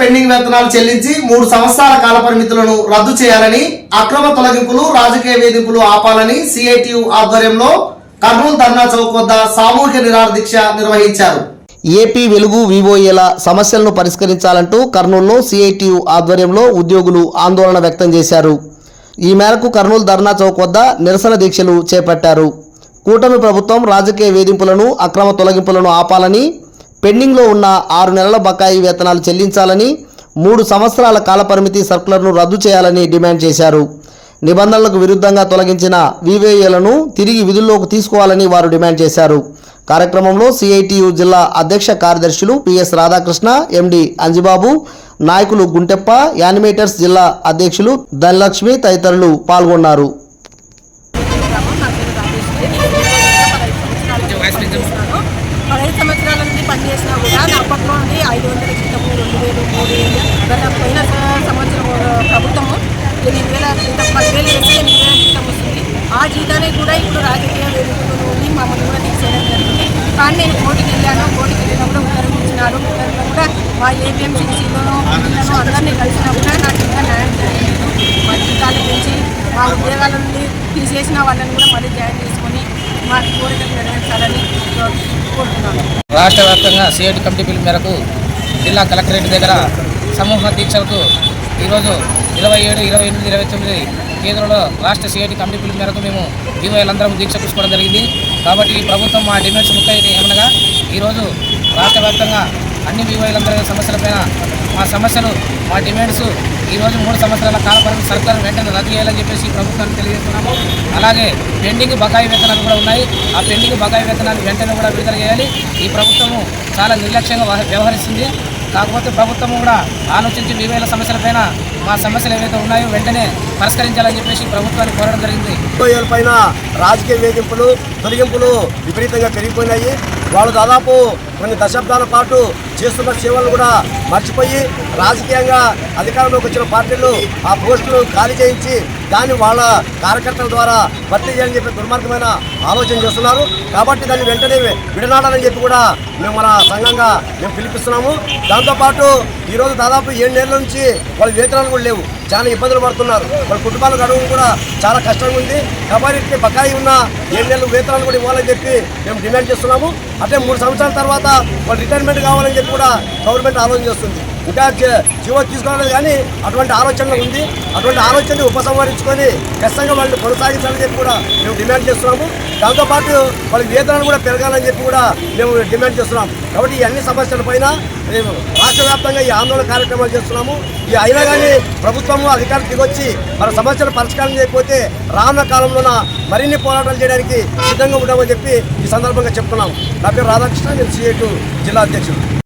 Pending వేతనాలు చెల్లించి మూడు సంవత్సరాల కాల పరిమితులను రద్దు చేయాలని అక్రమ తొలగింపులు రాజకీయ వేధింపులు ఆపాలని సిఐటియు ఆధ్వర్యంలో కర్నూలు ధర్నా చౌక్ వద్ద సామూహిక నిరాహార దీక్ష నిర్వహించారు. ఏపీ వెలుగు వివోఏల సమస్యలను పరిష్కరించాలంటూ కర్నూలులో సిఐటియు ఆధ్వర్యంలో ఉద్యోగులు ఆందోళన వ్యక్తం చేశారు. ఈ మేరకు కర్నూలు ధర్నా చౌక్ వద్ద నిరసన దీక్షలు చేపట్టారు. కూటమి ప్రభుత్వం రాజకీయ వేధింపులను అక్రమ తొలగింపులను ఆపాలని పెండింగ్లో ఉన్న ఆరు నెలల బకాయి వేతనాలు చెల్లించాలని మూడు సంవత్సరాల కాలపరిమితి సర్కులర్ను రద్దు చేయాలని డిమాండ్ చేశారు. నిబంధనలకు విరుద్ధంగా తొలగించిన వివేఏలను తిరిగి విధుల్లోకి తీసుకోవాలని వారు డిమాండ్ చేశారు. కార్యక్రమంలో సిఐటియు జిల్లా అధ్యక్ష కార్యదర్శులు పిఎస్ రాధాకృష్ణ ఎండి అంజిబాబు నాయకులు గుంటెప్ప యానిమేటర్స్ జిల్లా అధ్యక్షులు ధనలక్ష్మి తదితరులు పాల్గొన్నారు. పదహైదు సంవత్సరాల నుండి పనిచేసినా కూడా నా అప్పట్లో నుండి ఐదు వందల జీతము రెండు వేలు మూడు వేలు గత పోయిన సంవత్సరం ప్రభుత్వము ఎనిమిది వేల జీతం పదివేలు వేసి ఎనిమిది వేల జీతం వస్తుంది. ఆ జీతాన్ని కూడా ఇప్పుడు రాజకీయ వేదికలు ఉండి మమ్మల్ని కూడా తీసేయడం జరిగింది కానీ నేను కోటికి వెళ్ళాను కోటికి వెళ్ళినప్పుడు ఉత్తరం ఇచ్చినారు ఉత్తరంలో కూడా మా ఏపీఎంసీలోనూ పిల్లలను అందరినీ కలిసినా కూడా నాకు ఇంకా న్యాయం జరిగింది. మా జీతాలు పెంచి మా ఉద్యోగాల నుండి తీసేసిన వాళ్ళని కూడా మళ్ళీ జాయిన్ చేసుకొని మా కోరికలు నెరవేర్చాలని కోరుతున్నాను రాష్ట్ర వ్యాప్తంగా సిఐటి కమిటీ పిలుపు మేరకు జిల్లా కలెక్టరేట్ దగ్గర సమూహ దీక్షలకు ఈరోజు ఇరవై ఏడు ఇరవై ఎనిమిది ఇరవై తొమ్మిది కేంద్రంలో రాష్ట్ర సీఐటి కమిటీ పిలుపు మేరకు మేము వివోలందరం దీక్ష తీసుకోవడం జరిగింది. కాబట్టి ఈ ప్రభుత్వం మా డిమాండ్స్ ముఖ్య ఏమనగా ఈరోజు రాష్ట్ర వ్యాప్తంగా అన్ని వివోలందరి సమస్యలపైన మా సమస్యలు మా డిమాండ్స్ ఈరోజు మూడు సంవత్సరాల కాలపరిమితి సర్కారు వెంటనే రద్దు చేయాలని చెప్పేసి ప్రభుత్వానికి ప్రభుత్వాన్ని తెలియజేస్తున్నాము. అలాగే పెండింగ్ బకాయి వేతనాలు కూడా ఉన్నాయి. ఆ పెండింగ్ బకాయి వేతనాలు వెంటనే కూడా విడుదల చేయాలి. ఈ ప్రభుత్వము చాలా నిర్లక్ష్యంగా వ్యవహరిస్తుంది. కాకపోతే ప్రభుత్వం కూడా ఆలోచించి వివేల సమస్యలపైన మా సమస్యలు ఏవైతే ఉన్నాయో వెంటనే పరిష్కరించాలని చెప్పేసి ప్రభుత్వాన్ని కోరడం జరిగింది. పైన రాజకీయ వేధింపులు తొలగింపులు విపరీతంగా పెరిగిపోయినాయి. వాళ్ళు దాదాపు కొన్ని దశాబ్దాల పాటు చేస్తున్న సేవలను కూడా మర్చిపోయి రాజకీయంగా అధికారంలోకి వచ్చిన పార్టీలు ఆ పోస్టులు ఖాళీ చేయించి దాన్ని వాళ్ళ కార్యకర్తల ద్వారా భర్తీ చేయాలని చెప్పి దుర్మార్గమైన ఆలోచన చేస్తున్నారు. కాబట్టి దాన్ని వెంటనే విడనాడాలని చెప్పి కూడా మేము మన సంఘంగా మేము పిలిపిస్తున్నాము. దాంతోపాటు ఈరోజు దాదాపు ఏడు నెలల నుంచి వాళ్ళ వేతనాలు కూడా లేవు. చాలా ఇబ్బందులు పడుతున్నారు. వాళ్ళ కుటుంబాలు గడవడం కూడా చాలా కష్టంగా ఉంది. కాబట్టి బకాయి ఉన్న ఏడు నెలలు వేతనాలు కూడా ఇవ్వాలని చెప్పి మేము డిమాండ్ చేస్తున్నాము. అంటే మూడు సంవత్సరాల తర్వాత వాళ్ళు రిటైర్మెంట్ కావాలని చెప్పి కూడా గవర్నమెంట్ ఆలోచన చేస్తుంది. ఇంకా జీవో తీసుకోవడం కానీ అటువంటి ఆలోచనలు ఉంది. అటువంటి ఆలోచనని ఉపసంహరించుకొని ఖచ్చితంగా వాళ్ళని కొనసాగించాలని చెప్పి కూడా మేము డిమాండ్ చేస్తున్నాము. దాంతోపాటు వాళ్ళ వేతనాలు కూడా పెరగాలని చెప్పి కూడా మేము డిమాండ్ చేస్తున్నాం. కాబట్టి ఈ అన్ని సమస్యలపైన మేము రాష్ట్ర వ్యాప్తంగా ఈ ఆందోళన కార్యక్రమాలు చేస్తున్నాము. ఈ అయినా కానీ ప్రభుత్వము అధికారులు దిగొచ్చి మన సమస్యలు పరిష్కారం చేయకపోతే రానున్న కాలంలోన మరిన్ని పోరాటాలు చేయడానికి సిద్ధంగా ఉంటామని చెప్పి ఈ సందర్భంగా చెప్తున్నాం నా పేరు రాధాకృష్ణ నేను సిఐటు జిల్లా అధ్యక్షుడు.